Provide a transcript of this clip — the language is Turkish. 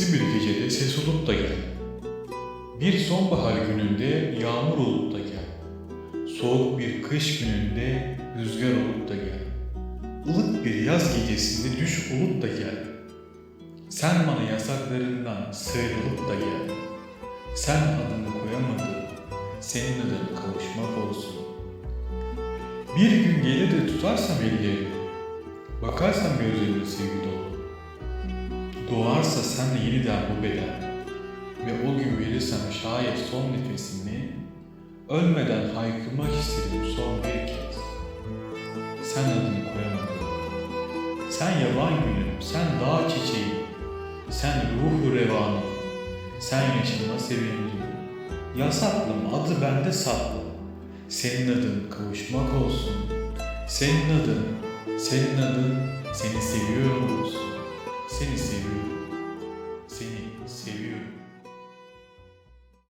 Sisli bir gecede ses olup da gel. Bir sonbahar gününde yağmur olup da gel. Soğuk bir kış gününde rüzgar olup da gel. Ilık bir yaz gecesinde düş olup da gel. Sen bana yasaklarından sıyrılıp da gel. Sen adını koyamadın, senin adın kavuşmak olsun. Bir gün gelir de tutarsam ellerini, bakarsam gözlerine sevgi dolu. Doğarsa sen de yeniden bu beden ve o gün verirsem şayet son nefesimi, ölmeden haykırmak isterim son bir kez. Sen adını koyamadın. Sen yaban gülüm, sen dağ çiçeği, sen ruhu revanım, sen yaşama sevindim. Yasaklım adı bende saklı. Senin adın kavuşmak olsun. Senin adın, senin adın. Seni seviyorum.